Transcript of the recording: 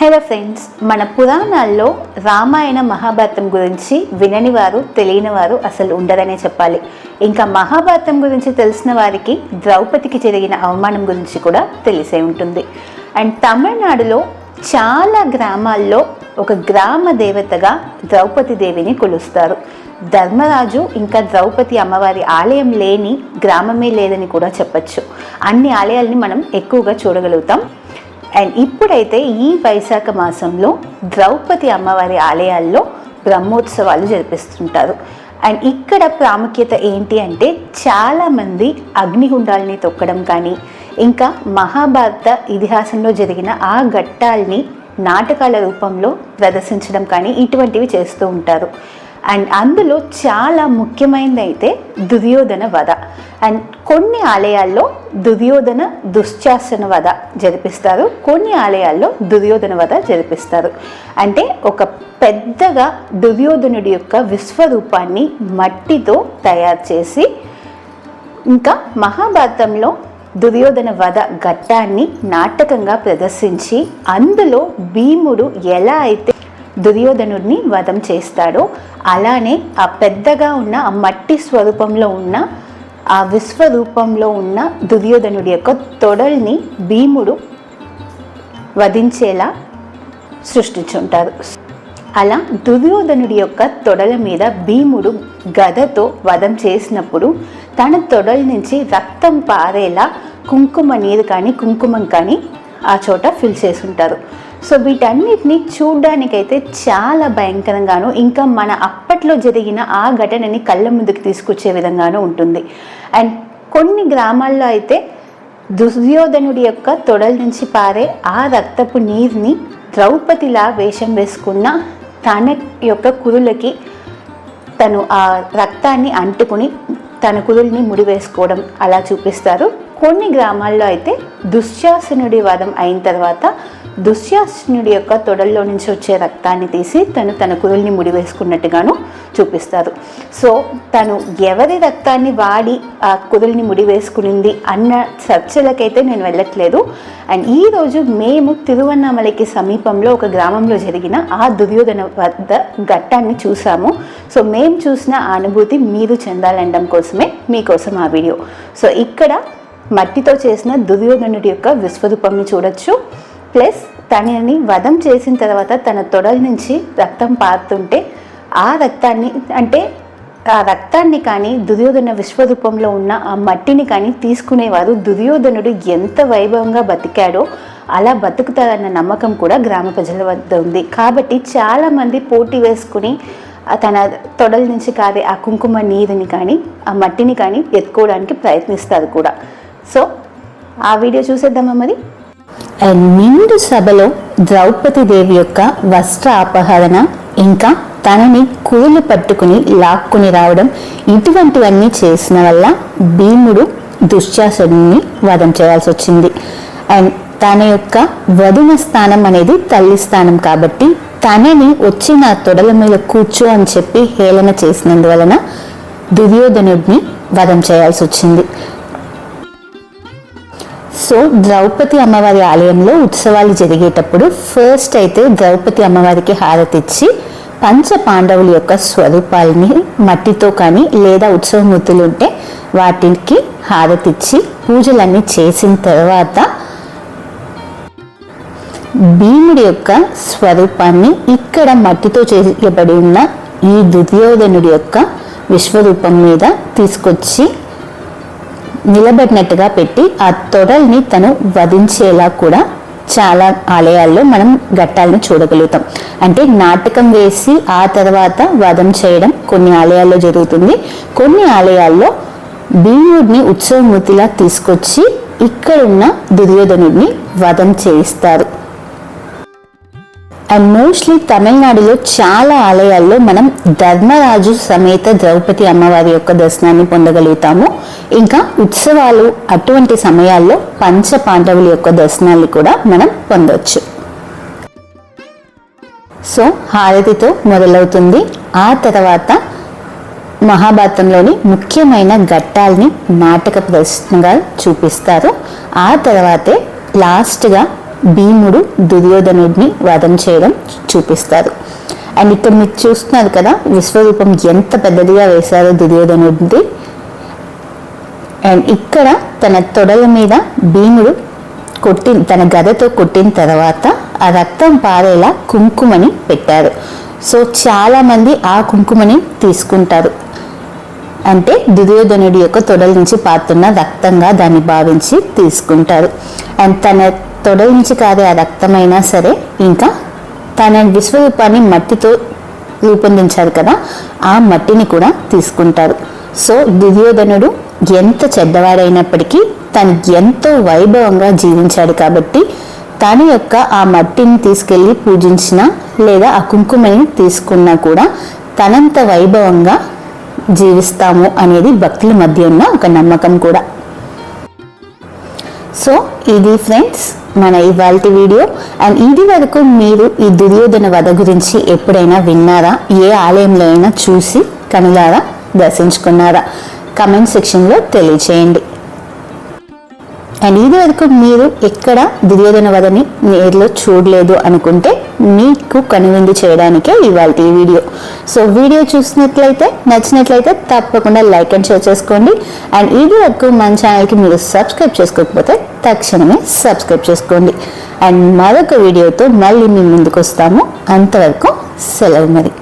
Hello friends మన పురాణాల్లో రామాయణ మహాభారతం గురించి వినని వారు తెలియని వారు అసలు ఉండరనే చెప్పాలి. ఇంకా మహాభారతం గురించి తెలిసిన వారికి ద్రౌపదికి జరిగిన అవమానం గురించి కూడా తెలిసే ఉంటుంది. అండ్ తమిళనాడులో చాలా గ్రామాల్లో ఒక గ్రామ దేవతగా ద్రౌపది దేవిని కొలుస్తారు. ధర్మరాజు ఇంకా ద్రౌపది అమ్మవారి ఆలయం లేని గ్రామమే లేదని కూడా చెప్పచ్చు. అన్ని ఆలయాల్ని మనం ఎక్కువగా చూడగలుగుతాం. అండ్ ఇప్పుడైతే ఈ వైశాఖ మాసంలో ద్రౌపది అమ్మవారి ఆలయాల్లో బ్రహ్మోత్సవాలు జరిపిస్తుంటారు. అండ్ ఇక్కడ ప్రాముఖ్యత ఏంటి అంటే చాలామంది అగ్నిగుండాలని తొక్కడం కానీ ఇంకా మహాభారత ఇతిహాసంలో జరిగిన ఆ ఘట్టాల్ని నాటకాల రూపంలో ప్రదర్శించడం కానీ ఇటువంటివి చేస్తూ ఉంటారు. అండ్ అందులో చాలా ముఖ్యమైనది అయితే దుర్యోధన వధ. అండ్ కొన్ని ఆలయాల్లో దుర్యోధన దుశ్శాసన వధ జరిపిస్తారు. కొన్ని ఆలయాల్లో దుర్యోధన వధ జరిపిస్తారు. అంటే ఒక పెద్దగా దుర్యోధనుడి యొక్క విశ్వరూపాన్ని మట్టితో తయారు చేసి ఇంకా మహాభారతంలో దుర్యోధన వధ ఘట్టాన్ని నాటకంగా ప్రదర్శించి అందులో భీముడు ఎలా అయితే దుర్యోధనుడిని వధం చేస్తాడో. అలానే ఆ పెద్దగా ఉన్న ఆ మట్టి స్వరూపంలో ఉన్న ఆ విశ్వరూపంలో ఉన్న దుర్యోధనుడి యొక్క తొడల్ని భీముడు వధించేలా సృష్టించుంటారు. అలా దుర్యోధనుడి యొక్క తొడల మీద భీముడు గదతో వధం చేసినప్పుడు తన తొడల నుంచి రక్తం పారేలా కుంకుమ నీరు కానీ కుంకుమం కానీ ఆ చోట ఫిల్ చేసి ఉంటారు సో వీటన్నిటిని చూడ్డానికైతే చాలా భయంకరంగాను ఇంకా మన అప్పట్లో జరిగిన ఆ ఘటనని కళ్ళ ముందుకు తీసుకొచ్చే విధంగానూ ఉంటుంది. అండ్ కొన్ని గ్రామాల్లో అయితే దుర్యోధనుడి యొక్క తొడల నుంచి పారే ఆ రక్తపు నీరుని ద్రౌపదిలా వేషం వేసుకున్న తన యొక్క కురులకి తను ఆ రక్తాన్ని అంటుకుని తన కురుల్ని ముడివేసుకోవడం అలా చూపిస్తారు. కొన్ని గ్రామాల్లో అయితే దుశ్శాసనుడి వధం అయిన తర్వాత దుశ్యాసనుడి యొక్క తొడల్లో నుంచి వచ్చే రక్తాన్ని తీసి తను తన కురుల్ని ముడివేసుకున్నట్టుగాను చూపిస్తారు. సో తను ఎవరి రక్తాన్ని వాడి ఆ కురుల్ని ముడివేసుకునింది అన్న చర్చలకైతే నేను వెళ్ళట్లేదు. అండ్ ఈరోజు మేము తిరువన్నామలకి సమీపంలో ఒక గ్రామంలో జరిగిన ఆ దుర్యోధన వద్ద ఘట్టాన్ని చూసాము. సో మేము చూసిన ఆ అనుభూతి మీరు చెందాలనడం కోసమే మీకోసం ఆ వీడియో. సో ఇక్కడ మట్టితో చేసిన దుర్యోధనుడి యొక్క విశ్వరూపంని చూడొచ్చు. ప్లస్ తనని వధం చేసిన తర్వాత తన తొడల నుంచి రక్తం పారుతుంటే ఆ రక్తాన్ని అంటే ఆ రక్తాన్ని కానీ దుర్యోధన విశ్వరూపంలో ఉన్న ఆ మట్టిని కానీ తీసుకునేవారు. దుర్యోధనుడు ఎంత వైభవంగా బతికాడో అలా బతుకుతారన్న నమ్మకం కూడా గ్రామ ప్రజల వద్ద ఉంది. కాబట్టి చాలామంది పోటీ వేసుకుని తన తొడల నుంచి కాదే ఆ కుంకుమ నీరుని కానీ ఆ మట్టిని కానీ ఎత్తుకోవడానికి ప్రయత్నిస్తారు కూడా. సో ఆ వీడియో చూసేద్దామా మరి? నిండు సభలో ద్రౌపది దేవి యొక్క వస్త్ర అపహరణ ఇంకా తనని కూలి పట్టుకుని లాక్కుని రావడం ఇటువంటివన్నీ చేసిన వల్ల భీముడు దుశ్శాసుని వధం చేయాల్సి వచ్చింది. అండ్ తన యొక్క వదిన స్థానం అనేది తల్లి స్థానం కాబట్టి తనని వచ్చిన తొడల మీద కూర్చో అని చెప్పి హేళన చేసినందువలన దుర్యోధనుడిని వధం చేయాల్సి వచ్చింది. సో ద్రౌపది అమ్మవారి ఆలయంలో ఉత్సవాలు జరిగేటప్పుడు ఫస్ట్ అయితే ద్రౌపది అమ్మవారికి హారతిచ్చి పంచ పాండవుల యొక్క స్వరూపాలని మట్టితో కానీ లేదా ఉత్సవమూర్తులు ఉంటే వాటికి హారతిచ్చి పూజలన్నీ చేసిన తర్వాత భీముడి యొక్క స్వరూపాన్ని ఇక్కడ మట్టితో చేయబడి ఉన్న ఈ దుర్యోధనుడి యొక్క విశ్వరూపం మీద తీసుకొచ్చి నిలబడినట్టుగా పెట్టి ఆ తొడల్ని తను వధించేలా కూడా చాలా ఆలయాల్లో మనం ఘట్టాలను చూడగలుగుతాం. అంటే నాటకం వేసి ఆ తర్వాత వధం చేయడం కొన్ని ఆలయాల్లో జరుగుతుంది. కొన్ని ఆలయాల్లో భీముడిని ఉత్సవమూర్తిలా తీసుకొచ్చి ఇక్కడున్న దుర్యోధనుడిని వధం చేయిస్తారు. అండ్ మోస్ట్లీ తమిళనాడులో చాలా ఆలయాల్లో మనం ధర్మరాజు సమేత ద్రౌపది అమ్మవారి యొక్క దర్శనాన్ని పొందగలుగుతాము ఇంకా ఉత్సవాలు అటువంటి సమయాల్లో పంచ పాండవుల యొక్క దర్శనాన్ని కూడా మనం పొందవచ్చు సో హారతితో మొదలవుతుంది. ఆ తర్వాత మహాభారతంలోని ముఖ్యమైన ఘట్టాల్ని నాటక ప్రశ్నగా చూపిస్తారు. ఆ తర్వాతే లాస్ట్గా భీముడు దుర్యోధనుడిని వధం చేయడం చూపిస్తారు. అండ్ ఇక్కడ మీరు చూస్తున్నారు కదా విశ్వరూపం ఎంత పెద్దదిగా వేశారో దుర్యోధనుడిది. అండ్ ఇక్కడ తన తొడల మీద భీముడు కొట్టి తన గదతో కొట్టిన తర్వాత ఆ రక్తం పారేలా కుంకుమని పెట్టారు. సో చాలామంది ఆ కుంకుమని తీసుకుంటారు. అంటే దుర్యోధనుడి యొక్క తొడల నుంచి పారుతున్న రక్తంగా దాన్ని భావించి తీసుకుంటారు. అండ్ తన తొడగించి నుంచి కాదే ఆ రక్తమైనా సరే ఇంకా తన విశ్వరూపాన్ని మట్టితో రూపొందించారు కదా ఆ మట్టిని కూడా తీసుకుంటారు సో దుర్యోధనుడు ఎంత చెడ్డవాడైనప్పటికీ తను ఎంతో వైభవంగా జీవించాడు కాబట్టి తన యొక్క ఆ మట్టిని తీసుకెళ్ళి పూజించిన లేదా ఆ కుంకుమని తీసుకున్నా కూడా తనంత వైభవంగా జీవిస్తాము అనేది భక్తుల మధ్య ఉన్న ఒక నమ్మకం కూడా. సో ఇది ఫ్రెండ్స్ మన ఇవాళ వీడియో. అండ్ ఇది వరకు మీరు ఈ దుర్యోధన వధ గురించి ఎప్పుడైనా విన్నారా? ఏ ఆలయంలో అయినా చూసి కనులారా? దర్శించుకున్నారా? కమెంట్ సెక్షన్లో తెలియచేయండి. అండ్ ఇది వరకు మీరు ఎక్కడ దుర్యోధన వధని నేర్లో చూడలేదు అనుకుంటే మీకు కనువిందు చేయడానికే ఇవాళ ఈ వీడియో. సో వీడియో చూసినట్లయితే నచ్చినట్లయితే తప్పకుండా లైక్ అండ్ షేర్ చేసుకోండి. అండ్ ఇది వరకు మన ఛానల్కి మీరు సబ్స్క్రైబ్ చేసుకోకపోతే తక్షణమే సబ్స్క్రైబ్ చేసుకోండి. అండ్ మరొక వీడియోతో మళ్ళీ మీ ముందుకు వస్తాము. అంతవరకు సెలవు మరి.